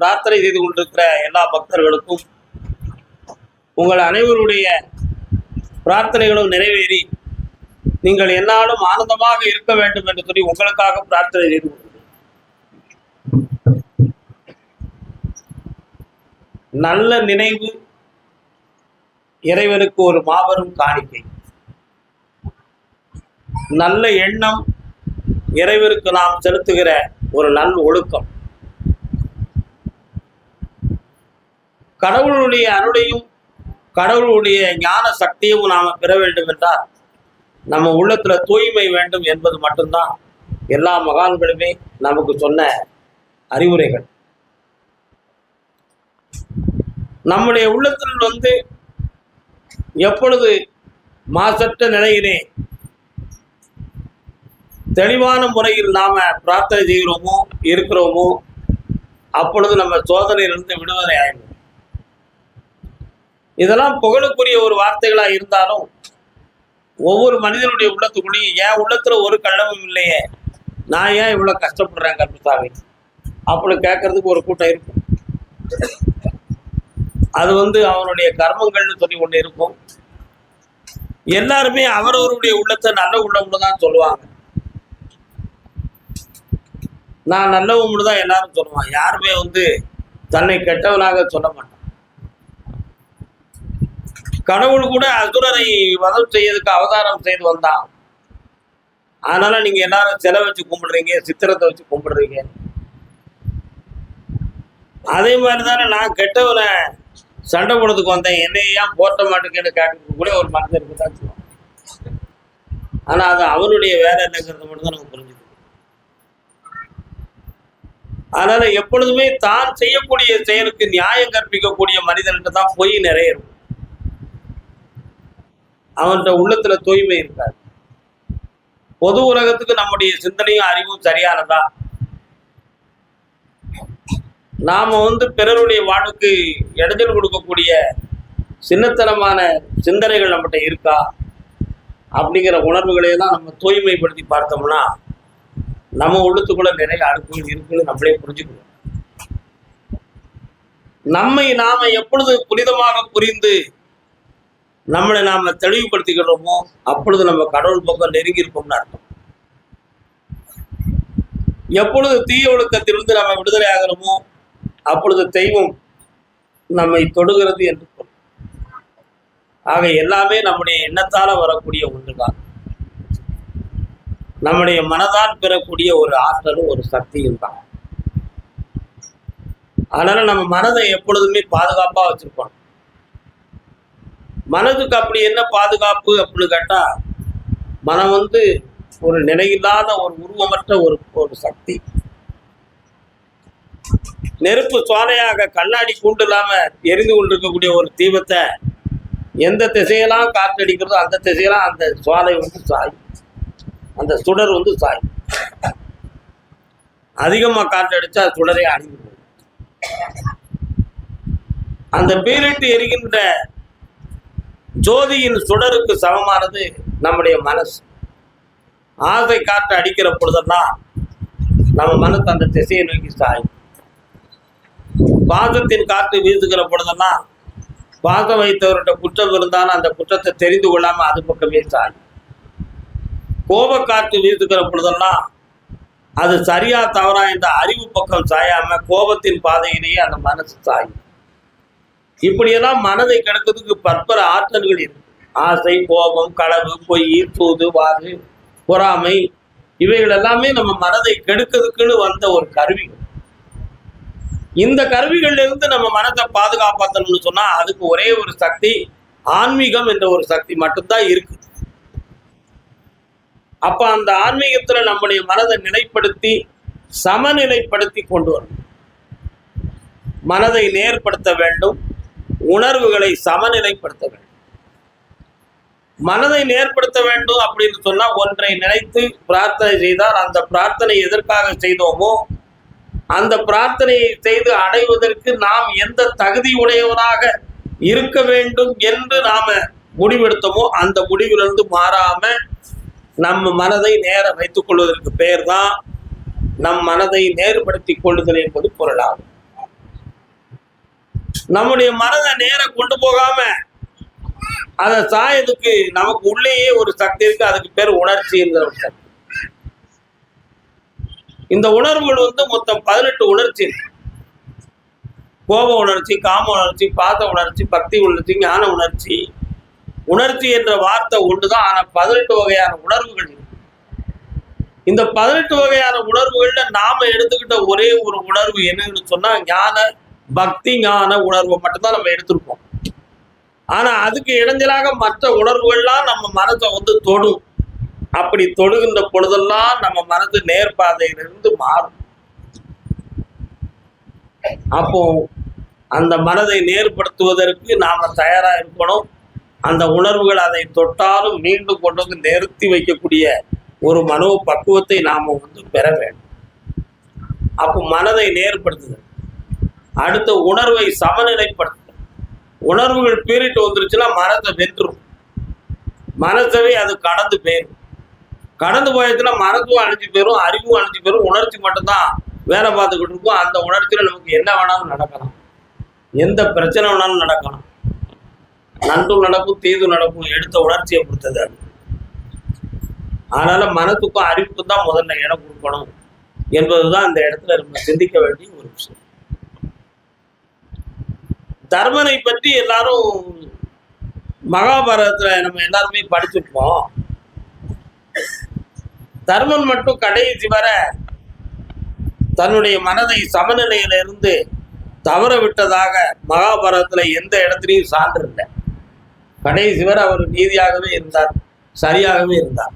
பிரார்த்தனை செய்து கொண்டிருக்கிற எல்லா பக்தர்களுக்கும் உங்கள் அனைவருடைய பிரார்த்தனைகளும் நிறைவேறி நீங்கள் என்னாலும் ஆனந்தமாக இருக்க வேண்டும் என்று சொல்லி உங்களுக்காக பிரார்த்தனை செய்து கொள்கிறேன் நல்ல நினைவு இறைவனுக்கு ஒரு மாபெரும் காணிக்கை. நல்ல எண்ணம் இறைவனுக்கு நாம் செலுத்துகிற ஒரு நல் ஒழுக்கம். கடவுளுடைய அருளையும் கடவுளுடைய ஞான சக்தியும் நாம் பெற வேண்டும் என்றால் நம்ம உள்ளத்துல தூய்மை வேண்டும் என்பது மட்டும்தான். எல்லா மகான்களுமே நமக்கு சொன்ன அறிவுரைகள். நம்முடைய உள்ளத்தில் வந்து எப்பொழுது மாசற்ற நிலையிலே தெளிவான முறையில் நாம பிரார்த்தனை செய்கிறோமோ இருக்கிறோமோ அப்பொழுது நம்ம சோதனையிலிருந்து விடுதலை ஆயிடும் இதெல்லாம் புகழுக்குரிய ஒரு வார்த்தைகளா இருந்தாலும் ஒவ்வொரு மனிதனுடைய உள்ளத்துக்குள்ளேயும் என் உள்ளத்துல ஒரு கள்ளமும் இல்லையே. நான் ஏன் இவ்வளவு கஷ்டப்படுறேன் கர்மசாமி அப்படி கேட்கறதுக்கு ஒரு கூட்டம் இருக்கும். அது வந்து அவனுடைய கர்மங்கள்னு சொல்லி ஒண்ணு இருக்கும். எல்லாருமே அவரவருடைய உள்ளத்தை நல்ல உள்ளம்னு தான் சொல்லுவாங்க. நான் நல்லவம்னு தான் எல்லாரும் சொல்லுவான் யாருமே வந்து தன்னை கெட்டவனாக சொல்ல மாட்டான் கடவுள் கூட அசுரரை வதம் செய்யறதுக்கு அவதாரம் செய்து வந்தான். அதனால நீங்க எல்லாரும் சிலை வச்சு கும்பிடுறீங்க சித்திரத்தை வச்சு கும்பிடுறீங்க. அதே மாதிரி தானே நான் கெட்டவனை சண்டை போடுறதுக்கு வந்தேன். என்னை ஏன் போட்ட மாட்டேங்கன்னு கேட்கறதுக்கு கூட ஒரு மனிதருக்கு தான் சொல்லுவான் ஆனா அது அவருடைய வேலை என்னங்கிறது மட்டும் தான் நம்ம புரிஞ்சுக்கணும் அதனால எப்பொழுதுமே தான் செய்யக்கூடிய செயலுக்கு நியாயம் கற்பிக்கக்கூடிய மனிதன்கிட்ட தான் பொய் நிறைய இருக்கும். அவன்கிட்ட உள்ளத்துல தூய்மை இருக்காது. பொது உலகத்துக்கு நம்முடைய சிந்தனையும் அறிவும் சரியானதா? நாம வந்து பிறருடைய வாழ்வுக்கு இடைஞ்சல் கொடுக்கக்கூடிய சின்னத்தனமான சிந்தனைகள் நம்மகிட்ட இருக்கா? அப்படிங்கிற உணர்வுகளை எல்லாம் நம்ம தூய்மைப்படுத்தி பார்த்தோம்னா நம்ம உள்ளத்துக்குள்ள நிறைய அழுக்குகள் இருக்குன்னு நம்மளே புரிஞ்சுக்கணும். நம்மை நாம எப்பொழுது புனிதமாக புரிந்து நம்மளை நாம தெளிவுபடுத்திக்கிறோமோ அப்பொழுது நம்ம கடவுள் பக்கம் நெருங்கி இருப்போம்னு அர்த்தம். எப்பொழுது தீய ஒழுக்கத்திலிருந்து நம்ம விடுதலை ஆகிறோமோ அப்பொழுது தெய்வம் நம்மை தொடுகிறது என்று பொருள். ஆக எல்லாமே நம்முடைய எண்ணத்தால வரக்கூடிய ஒன்றுதான். நம்முடைய மனதால் பெறக்கூடிய ஒரு ஆற்றலும் ஒரு சக்தியும் தான். அதனால நம்ம மனதை எப்பொழுதுமே பாதுகாப்பா வச்சிருக்கணும். மனதுக்கு அப்படி என்ன பாதுகாப்பு அப்படின்னு கேட்டால் மனம் வந்து ஒரு நிலையில்லாத ஒரு உருவமற்ற ஒரு ஒரு சக்தி. நெருப்பு சுவாலையாக கண்ணாடி கூண்டு இல்லாமல் எரிந்து கொண்டிருக்கக்கூடிய ஒரு தீபத்தை எந்த திசையெல்லாம் காற்றடிக்கிறதோ அந்த திசையெல்லாம் அந்த சுவாலை வந்து சாயும் அந்த சுடர் வந்து சாயும் அதிகமாக காற்றடிச்சா சுடரே அழிந்து அந்த பீரிட்டு எரிகின்ற ஜோதியின் சுடருக்கு சமமானது நம்முடைய மனசு. ஆசை காற்று அடிக்கிற பொழுதெல்லாம் நம்ம மனசு அந்த திசையை நோக்கி சாயும். பாசத்தின் காற்று வீசுகிற பொழுதெல்லாம் பாசம் வைத்தவர்கிட்ட குற்றம் இருந்தாலும் அந்த குற்றத்தை தெரிந்து கொள்ளாம அது பக்கமே சாயும். கோபக்காற்று வீசுகிற பொழுதெல்லாம் அது சரியா தவறா இந்த அறிவு பக்கம் சாயாம கோபத்தின் பாதையிலேயே அந்த மனசு சாயும். இப்படியெல்லாம் மனதை கிடக்கிறதுக்கு பற்பல ஆற்றல்கள் இருக்கு. ஆசை கோபம் களவு பொய் தூது வாது பொறாமை இவைகள் எல்லாமே நம்ம மனதை கெடுக்கிறதுக்குன்னு வந்த ஒரு கருவிகள். இந்த கருவிகள்ல இருந்து நம்ம மனதை பாதுகாப்பாத்தணும்னு சொன்னா அதுக்கு ஒரே ஒரு சக்தி ஆன்மீகம் என்ற ஒரு சக்தி மட்டும்தான் இருக்கு அப்ப அந்த ஆன்மீகத்துல நம்முடைய மனதை நிலைப்படுத்தி சமநிலைப்படுத்தி கொண்டு வரணும். மனதை நேர்படுத்த வேண்டும். உணர்வுகளை சமநிலைப்படுத்த வேண்டும். மனதை நேர்படுத்த வேண்டும் அப்படின்னு சொன்னா ஒன்றை நினைத்து பிரார்த்தனை செய்தால் அந்த பிரார்த்தனை எதற்காக செய்தோமோ அந்த பிரார்த்தனையை செய்து அடைவதற்கு நாம் எந்த தகுதி உடையவனாக இருக்க வேண்டும் என்று நாம முடிவெடுத்தோமோ அந்த முடிவிலிருந்து மாறாம நம்ம மனதை நேர வைத்துக் கொள்வதற்கு பெயர் தான் நம் மனதை நேர்படுத்திக் கொள்ளுதல் என்பது பொருளாகும். நம்முடைய மனதை நேர கொண்டு போகாம அதை சாயதுக்கு நமக்கு உள்ளேயே ஒரு சக்தி இருக்கு அதுக்கு பேர் உணர்ச்சிங்கிற ஒரு சக்தி. இந்த உணர்வுகள் வந்து மொத்தம் பதினெட்டு உணர்ச்சி. இருக்கு. கோப உணர்ச்சி காம உணர்ச்சி பாத உணர்ச்சி பக்தி உணர்ச்சி ஞான உணர்ச்சி. உணர்ச்சி என்ற வார்த்தை ஒன்றுதான் ஆனா பதினெட்டு வகையான உணர்வுகள். இந்த பதினெட்டு வகையான உணர்வுகள்ல நாம எடுத்துக்கிட்ட ஒரே ஒரு உணர்வு என்னன்னு சொன்னா ஞான பக்தி ஞான உணர்வை மட்டும்தான் நம்ம எடுத்திருப்போம். ஆனா அதுக்கு இடைஞ்சலாக மற்ற உணர்வுகள்லாம் நம்ம மனசை வந்து தொடும். அப்படி தொடுகின்ற பொழுதெல்லாம் நம்ம மனது நேர்பாதையிலிருந்து மாறும். அப்போ அந்த மனதை நேர்படுத்துவதற்கு நாம தயாரா இருக்கணும். அந்த உணர்வுகள் அதை தொட்டாலும் மீண்டும் கொண்டு வந்து நிறுத்தி வைக்கக்கூடிய ஒரு மனோ பக்குவத்தை நாம வந்து பெற வேண்டும். அப்போ மனதை நேர்படுத்துதல். அடுத்த உணர்வை சமநிலைப்படுத்துதல் உணர்வுகள் பீரிட்டு வந்துருச்சுன்னா மனத்தை வென்றும் மனசவே அது கடந்து போயிடும் கடந்து போயிடுச்சுன்னா மனத்தும் அழிஞ்சு போயிடும் அறிவும் அழிஞ்சு போயிடும் உணர்ச்சி மட்டும்தான் வேலை பார்த்துக்கிட்டு இருக்கும். அந்த உணர்ச்சியில நமக்கு என்ன வேணாலும் நடக்கலாம். எந்த பிரச்சனை வேணாலும் நடக்கலாம். நன்றும் நடக்கும் தீது நடக்கும் எடுத்த உணர்ச்சியை பொறுத்தது அது. அதனால மனத்துக்கும் அறிவுக்கும் தான் முதல்ல இடம் கொடுக்கணும் என்பதுதான் அந்த இடத்துல நம்ம சிந்திக்க வேண்டிய ஒரு விஷயம். தர்மனை பற்றி எல்லாரும் மகாபாரதத்துல நம்ம எல்லாருமே படிச்சிருப்போம். தர்மன் மட்டும் கடைசி வர தன்னுடைய மனதை சமநிலையில இருந்து தவற விட்டதாக மகாபாரதத்துல எந்த இடத்துலையும் சான்று இல்லை கடைசி வரை அவர் நீதியாகவே இருந்தார் சரியாகவே இருந்தார்.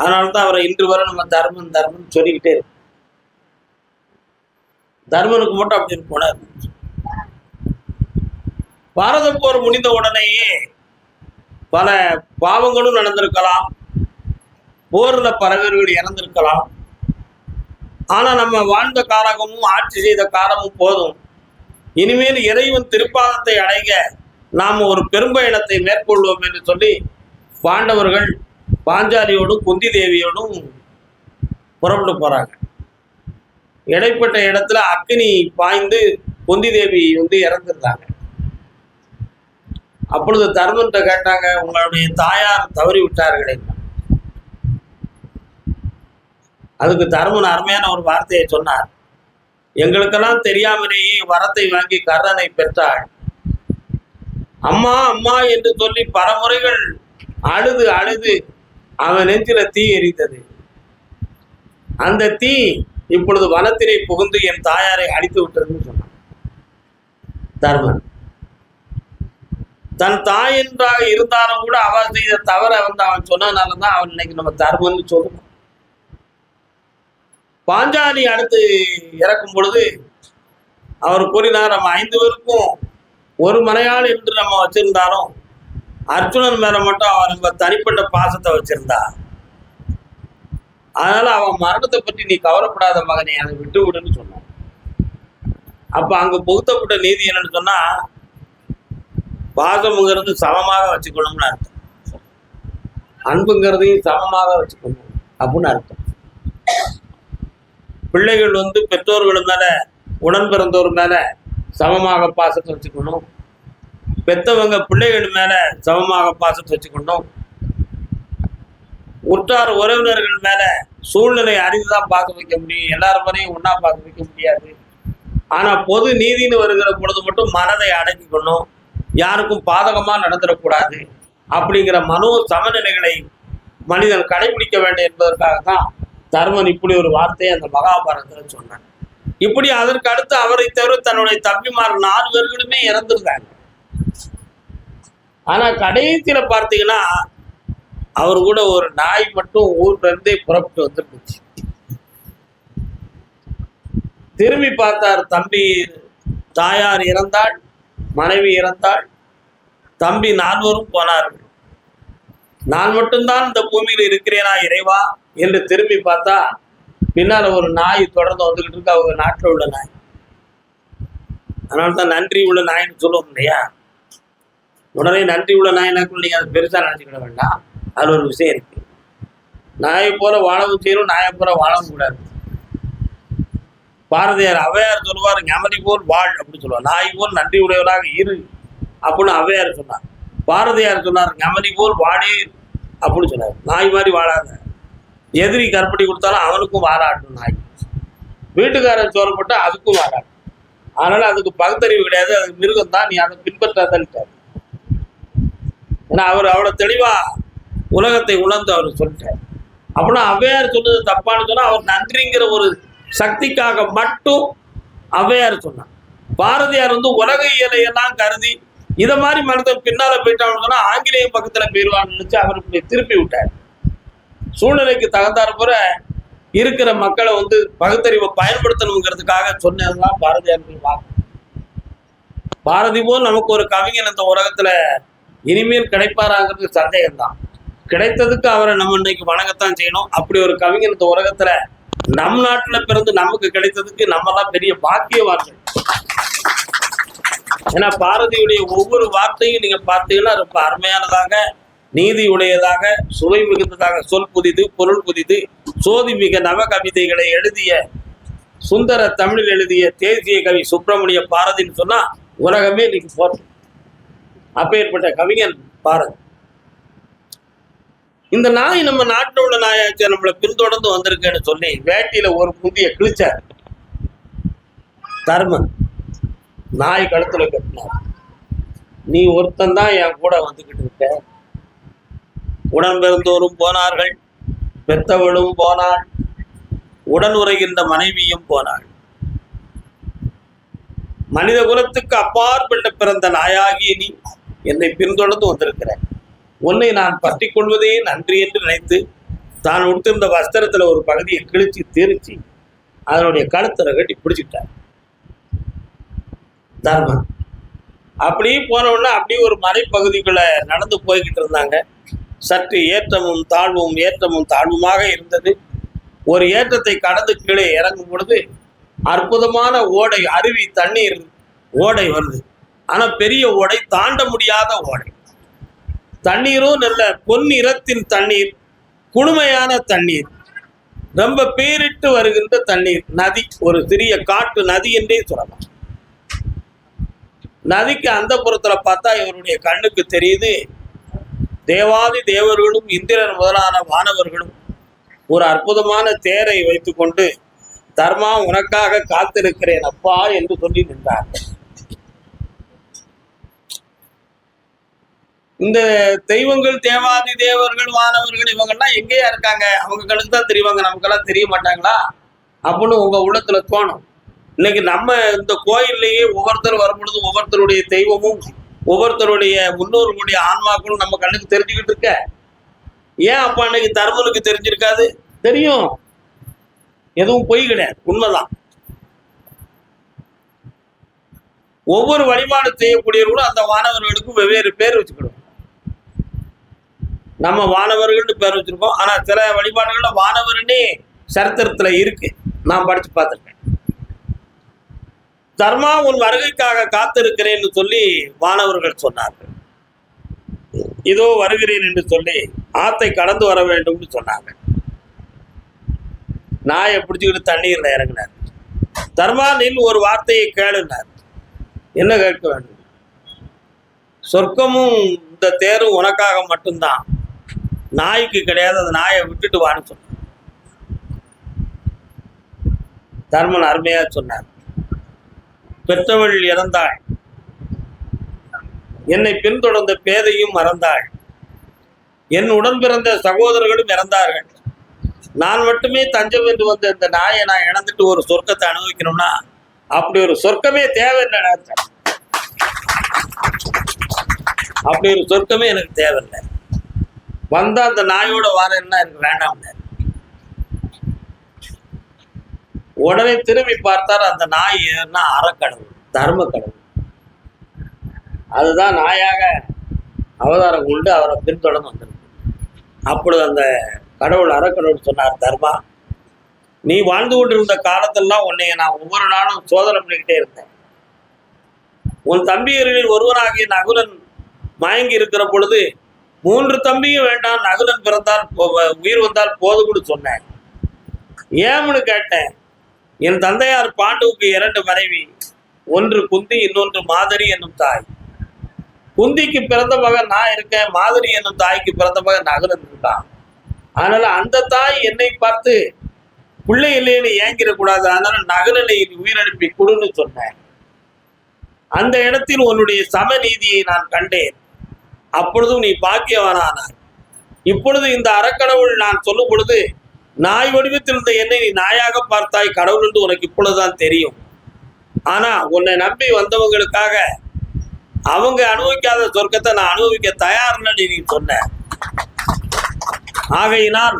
அதனால தான் அவரை இன்று வரை நம்ம தர்மன் தர்மன் சொல்லிக்கிட்டே இருக்கோம். தர்மனுக்கு மட்டும் அப்படி போனார் பாரத போர் முடிந்த உடனேயே பல பாவங்களும் நடந்திருக்கலாம். போர்ல பறவைகள் இறந்திருக்கலாம். ஆனா நம்ம வாழ்ந்த காலமும் ஆட்சி செய்த காலமும் போதும். இனிமேல் இறைவன் திருப்பாதத்தை அடைக. நாம் ஒரு பெரும்பயணத்தை மேற்கொள்வோம் என்று சொல்லி பாண்டவர்கள் பாஞ்சாலியோடும் குந்தி தேவியோடும் புறப்பட்டு போறாங்க. இடைப்பட்ட இடத்துல அக்னி பாய்ந்து குந்தி தேவி வந்து இறந்துருந்தாங்க. அப்பொழுது தர்மன்ட்ட கேட்டாங்க உங்களுடைய தாயார் தவறி விட்டார்களே அதுக்கு தருமன் அருமையான ஒரு வார்த்தையை சொன்னார். எங்களுக்கெல்லாம் தெரியாமலேயே வரத்தை வாங்கி கர்ணனை பெற்றாள். அம்மா அம்மா என்று சொல்லி பல முறைகள் அழுது அழுது அவன் நெஞ்சில தீ எரிந்தது அந்த தீ இப்பொழுது வனத்திலே புகுந்து என் தாயாரை அடித்து விட்டதுன்னு சொன்னான் தர்மன் தன் தாய் என்றாக இருந்தாலும் கூட அவன் செய்த தவற வந்து அவன் சொன்னதுனால தான் அவன் இன்னைக்கு நம்ம தர்மம்னு சொல்லுவோம் பாஞ்சாலி அடுத்து இறக்கும் பொழுது அவர் கூறினார் நம்ம ஐந்து பேருக்கும் ஒரு மலையாள் என்று நம்ம வச்சிருந்தாலும் அர்ஜுனன் மேல மட்டும் அவர் நம்ம தனிப்பட்ட பாசத்தை வச்சிருந்தா அதனால அவன் மரணத்தை பற்றி நீ கவலைப்படாத மகனை அதை விட்டு விடுன்னு சொன்னான். அப்ப அங்க புகுத்தப்பட்ட நீதி என்னன்னு சொன்னா பாசம்ங்கிறது சமமாக வச்சுக்கணும்னு அர்த்தம். அன்புங்கிறதையும் சமமாக வச்சுக்கணும் அப்படின்னு அர்த்தம். பிள்ளைகள் வந்து பெற்றோர்கள் மேல உடன் பிறந்தோர் மேல சமமாக பாசத்தை வச்சுக்கணும். பெத்தவங்க பிள்ளைகள் மேல சமமாக பாசத்தை வச்சுக்கணும். உற்றார் உறவினர்கள் மேல சூழ்நிலை அறிந்துதான் பார்க்க வைக்க முடியும். எல்லாரும் மேலேயும் ஒன்னா பார்க்க வைக்க முடியாது. ஆனா பொது நீதின்னு வருகிற பொழுது மட்டும் மனதை அடக்கிக்கணும். யாருக்கும் பாதகமா நடந்துடக்கூடாது அப்படிங்கிற மனோ சமநிலைகளை மனிதன் கடைபிடிக்க வேண்டும் என்பதற்காக தான் தர்மன் இப்படி ஒரு வார்த்தையை அந்த மகாபாரதத்தில் சொன்னார் இப்படி அதற்கு அடுத்து அவரை தவிர தன்னுடைய தம்பிமார் நாலு பேர்களுமே இறந்துருந்தாங்க. ஆனா கடைசியில பார்த்தீங்கன்னா அவர் கூட ஒரு நாய் மட்டும் ஊர்ல இருந்தே புறப்பட்டு வந்துருந்துச்சு. திரும்பி பார்த்தார் தம்பி தாயார் இறந்தாள் மனைவி இறந்தாள் தம்பி நால்வரும் போனார்கள் நான் மட்டும்தான் இந்த பூமியில் இருக்கிறேனா இறைவா? என்று திரும்பி பார்த்தா பின்னால ஒரு நாய் தொடர்ந்து வந்துகிட்டு இருக்கு. அவங்க நாட்டில் உள்ள நாய். அதனால தான் நன்றி உள்ள நாயின்னு சொல்லுவோம் இல்லையா? உடனே நன்றி உள்ள நாயினாக்கும் நீங்கள் அதை பெருசா நினச்சிக்கிட வேண்டாம். அது ஒரு விஷயம் இருக்கு. நாயை போல வாழவும் செய்யணும் நாயை போல வாழவும் கூடாது. பாரதியார் அவையார் சொல்லுவார் ஞமதி போல் வாழ் அப்படின்னு சொல்லுவார். நாய் போல் நன்றி உடையவராக இரு அப்படின்னு அவையார் சொன்னார். பாரதியார் சொன்னார் ஞமதி போல் வாழே அப்படின்னு சொன்னார். நாய் மாதிரி வாழாத. எதிரி கற்பட்டி கொடுத்தாலும் அவனுக்கும் வாராட்டும் நாய். வீட்டுக்காரன் சோறு போட்டா அதுக்கும் வாராட்டும். அதனால அதுக்கு பகுத்தறிவு கிடையாது அது மிருகம் தான் நீ அதை பின்பற்றாதன்ட்டார். ஏன்னா அவர் அவ்வளோ தெளிவா உலகத்தை உணர்ந்து அவர் சொல்லிட்டார். அப்படின்னா ஔவையார் சொன்னது தப்பான்னு சொன்னா அவர் நன்றிங்கிற ஒரு சக்திக்காக மட்டும் ஔவையார் சொன்னார். பாரதியார் வந்து உலக இயலையெல்லாம் கருதி இதை மாதிரி மனதை பின்னால போயிட்டான்னு சொன்னா ஆங்கிலேயம் பக்கத்துல போயிடுவான்னு நினைச்சு அவர் திருப்பி விட்டார். சூழ்நிலைக்கு தகுந்தார் போற இருக்கிற மக்களை வந்து பகுத்தறிவை பயன்படுத்தணுங்கிறதுக்காக சொன்னதுதான் பாரதியார் வாக்கு. பாரதி போல் நமக்கு ஒரு கவிஞன் இந்த உலகத்துல இனிமேல் கிடைப்பாராங்கிறது சந்தேகம்தான். கிடைத்ததுக்கு அவரை நம்ம இன்னைக்கு வணங்கத்தான் செய்யணும். அப்படி ஒரு கவிஞன் இந்த உலகத்துல நம் நாட்டுல பிறந்து நமக்கு கிடைத்ததுக்கு நம்மலாம் பெரிய பாக்கியவான்கள். ஏன்னா பாரதியுடைய ஒவ்வொரு வார்த்தையும் நீங்க பார்த்தீங்கன்னா ரொம்ப அருமையானதாக நீதி உடையதாக சுவை மிகுந்ததாக சொல் புதிது பொருள் புதிது சோதி மிக நவ கவிதைகளை எழுதிய சுந்தர தமிழில் எழுதிய தேசிய கவி சுப்பிரமணிய பாரதின்னு சொன்னா உலகமே இன்னைக்கு போற்றும் அப்பேற்பட்ட கவிஞன் பாரதி. இந்த நாய் நம்ம நாட்டில் உள்ள நாயாச்சு நம்மளை பின்தொடர்ந்து வந்திருக்கேன்னு சொல்லி வேட்டியில ஒரு புதிய கிழிச்சார். தர்மன் நாய் கழுத்துல கட்டினார். நீ ஒருத்தன் தான் என் கூட வந்துகிட்டு இருக்க. உடன் பிறந்தோரும் போனார்கள் பெத்தவளும் போனாள் உடன் உரைகின்ற மனைவியும் போனாள். மனித குலத்துக்கு அப்பாற்பட்ட பிறந்த நாயாகி நீ என்னை பின்தொடர்ந்து வந்திருக்கிறேன். உன்னை நான் பற்றி கொள்வதே நன்றி என்று நினைத்து தான் உடுத்திருந்த வஸ்திரத்தில் ஒரு பகுதியை கிழிச்சு திரிச்சு அதனுடைய கழுத்துல கட்டி பிடிச்சிட்டார் தர்மன். அப்படியே போனவுடனே அப்படியே ஒரு மலைப்பகுதிக்குள்ளே நடந்து போய்கிட்டு இருந்தாங்க. சற்று ஏற்றமும் தாழ்வும் ஏற்றமும் தாழ்வுமாக இருந்தது. ஒரு ஏற்றத்தை கடந்து கீழே இறங்கும் பொழுது அற்புதமான ஓடை அருவி தண்ணீர் ஓடை வருது. ஆனால் பெரிய ஓடை தாண்ட முடியாத ஓடை. தண்ணீரும் நல்ல பொன்னிறத்தின் தண்ணீர் குளுமையான தண்ணீர். ரொம்ப பேரிட்டு வருகின்ற தண்ணீர் நதி ஒரு சிறிய காட்டு நதி என்றே சொல்லலாம். நதிக்கு அந்த புறத்துல பார்த்தா இவருடைய கண்ணுக்கு தெரியுது. தேவாதி தேவர்களும் இந்திரன் முதலான வானவர்களும் ஒரு அற்புதமான தேரை வைத்துக்கொண்டு தர்மா உனக்காக காத்திருக்கிறேன் அப்பா என்று சொல்லி நின்றார்கள். இந்த தெய்வங்கள் தேவாதி தேவர்கள் வானவர்கள் இவங்கெல்லாம் எங்கேயா இருக்காங்க? அவங்க கணக்கு தான் தெரியுவாங்க நமக்கெல்லாம் தெரிய மாட்டாங்களா? அப்படின்னு உங்க உள்ளத்துல தோணும். இன்னைக்கு நம்ம இந்த கோயில்லையே ஒவ்வொருத்தர் வரும்பொழுது ஒவ்வொருத்தருடைய தெய்வமும் ஒவ்வொருத்தருடைய முன்னோர்களுடைய ஆன்மாக்களும் நம்ம கண்ணுக்கு தெரிஞ்சுக்கிட்டு இருக்க. ஏன் அப்ப அன்னைக்கு தர்மனுக்கு தெரிஞ்சிருக்காது? தெரியும். எதுவும் பொய் கிடையாது. உண்மைதான். ஒவ்வொரு வழிபாடு செய்யக்கூடியவர்களும் அந்த மாணவர்களுக்கும் வெவ்வேறு பேர் வச்சுக்கணும் நம்ம வானவர்கள்னு பேர் வச்சிருக்கோம். ஆனா சில வழிபாடுகளில் வானவர்னே சரித்திரத்தில் இருக்கு. நான் படிச்சு பார்த்திருக்கேன். தர்மா உன் வருகைக்காக காத்திருக்கிறேன்னு சொல்லி வானவர்கள் சொன்னார்கள். இதோ வருகிறேன் என்று சொல்லி ஆத்தை கடந்து வர வேண்டும்னு சொன்னாங்க நாயை பிடிச்சிக்கிட்டு தண்ணீர்ல இறங்கினார். தர்மானில் ஒரு வார்த்தையை கேளுனார். என்ன கேட்க வேண்டும்? சொர்க்கமும் இந்த தேரும் உனக்காக மட்டும்தான். நாய்க்கு கிடையாது அந்த நாயை விட்டுட்டு வான்னு சொன்னார். தர்மன் அருமையாக சொன்னார். பெற்றவள் இறந்தாள். என்னை பின்தொடர்ந்த பேதையும் மறந்தாள். என் உடன் பிறந்த சகோதரர்களும் இறந்தார்கள். நான் மட்டுமே தஞ்சம் என்று வந்த இந்த நாயை நான் இழந்துட்டு ஒரு சொர்க்கத்தை அனுபவிக்கணும்னா அப்படி ஒரு சொர்க்கமே தேவையில்லை அப்படி ஒரு சொர்க்கமே எனக்கு தேவையில்லை வந்தா அந்த நாயோட வாரேன்னா எனக்கு வேண்டாம் உடனே திரும்பி பார்த்தார் அந்த நாய் ஏன்னா அறக்கடவுள் தர்ம கடவுள் அதுதான் நாயாக அவதாரம் கொண்டு அவரை பின்தொடர்ந்து வந்திருக்கு. அப்பொழுது அந்த கடவுள் அறக்கடவுள் சொன்னார் தர்மா நீ வாழ்ந்து கொண்டிருந்த காலத்தெல்லாம் உன்னைய நான் ஒவ்வொரு நாளும் சோதனை பண்ணிக்கிட்டே இருந்தேன். உன் தம்பியர்களில் ஒருவனாகிய நகுலன் மயங்கி இருக்கிற பொழுது மூன்று தம்பியும் வேண்டாம் நகுலன் பிறந்தால் உயிர் வந்தால் போதும்னு சொன்னேன். ஏன்னு கேட்டேன். என் தந்தையார் பாண்டுவுக்கு இரண்டு மனைவி ஒன்று குந்தி இன்னொன்று மாதிரி என்னும் தாய். குந்திக்கு பிறந்த மகன் நான் இருக்கேன் மாதிரி என்னும் தாய்க்கு பிறந்த மகன் நகலன் இருந்தான். அதனால அந்த தாய் என்னை பார்த்து பிள்ளை இல்லைன்னு ஏங்கிடக்கூடாது அதனால நகலனை உயிரிழப்பி கொடுன்னு சொன்னேன். அந்த இடத்தில் உன்னுடைய சமநீதியை நான் கண்டேன். அப்பொழுதும் நீ பாக்கியவனானாய். இப்பொழுது இந்த அறக்கடவுள் நான் சொல்லும் பொழுது நாய் வடிவத்தில் இருந்த என்னை நீ நாயாக பார்த்தாய் கடவுள் என்று உனக்கு இப்பொழுதுதான் தெரியும். ஆனா உன்னை நம்பி வந்தவங்களுக்காக அவங்க அனுபவிக்காத சொர்க்கத்தை நான் அனுபவிக்க தயார்னு நீ சொன்ன. ஆகையினால்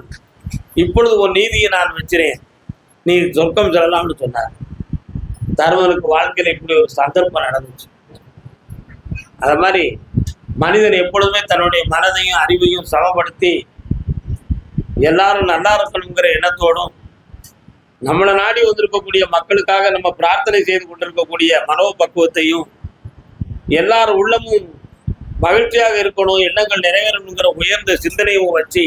இப்பொழுது உன் நீதியை நான் வச்சிரேன் நீ சொர்க்கம் செல்லலாம்னு சொன்னார். தருமனுக்கு வாழ்க்கையில் இப்படி ஒரு சந்தர்ப்பம் நடந்துச்சு. அது மாதிரி மனிதன் எப்பொழுதுமே தன்னுடைய மனதையும் அறிவையும் சமப்படுத்தி எல்லாரும் நல்லா இருக்கணுங்கிற எண்ணத்தோடும் நம்மளை நாடி வந்திருக்கக்கூடிய மக்களுக்காக நம்ம பிரார்த்தனை செய்து கொண்டிருக்கக்கூடிய மனோபக்குவத்தையும் எல்லார் உள்ளமும் மகிழ்ச்சியாக இருக்கணும் எண்ணங்கள் நிறைவேறணுங்கிற உயர்ந்த சிந்தனையும் வச்சு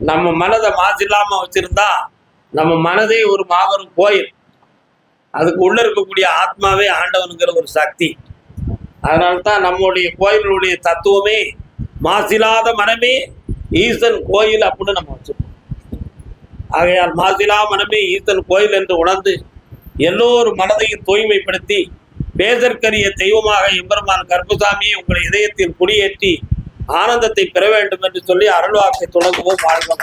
நம்ம மனதை மாசில்லாம வச்சிருந்தா நம்ம மனதே ஒரு மாபெரும் கோயில். அதுக்கு உள்ள இருக்கக்கூடிய ஆத்மாவே ஆண்டவனுங்கிற ஒரு சக்தி. அதனால்தான் நம்முடைய கோயிலுடைய தத்துவமே மாசில்லாத மனமே ஈசன் கோயில் அப்படின்னு நம்ம வச்சிருக்கோம். ஆகையால் மாசிலா மனமே ஈசன் கோயில் என்று உணர்ந்து எல்லோரும் மனதையும் தூய்மைப்படுத்தி பேதற்கரிய தெய்வமாக எம்பெருமான் கருப்பசாமியை உங்கள் இதயத்தில் குடியேற்றி ஆனந்தத்தை பெற வேண்டும் என்று சொல்லி அருள்வாக்கை தொடங்குவோம். வாழ்வோம்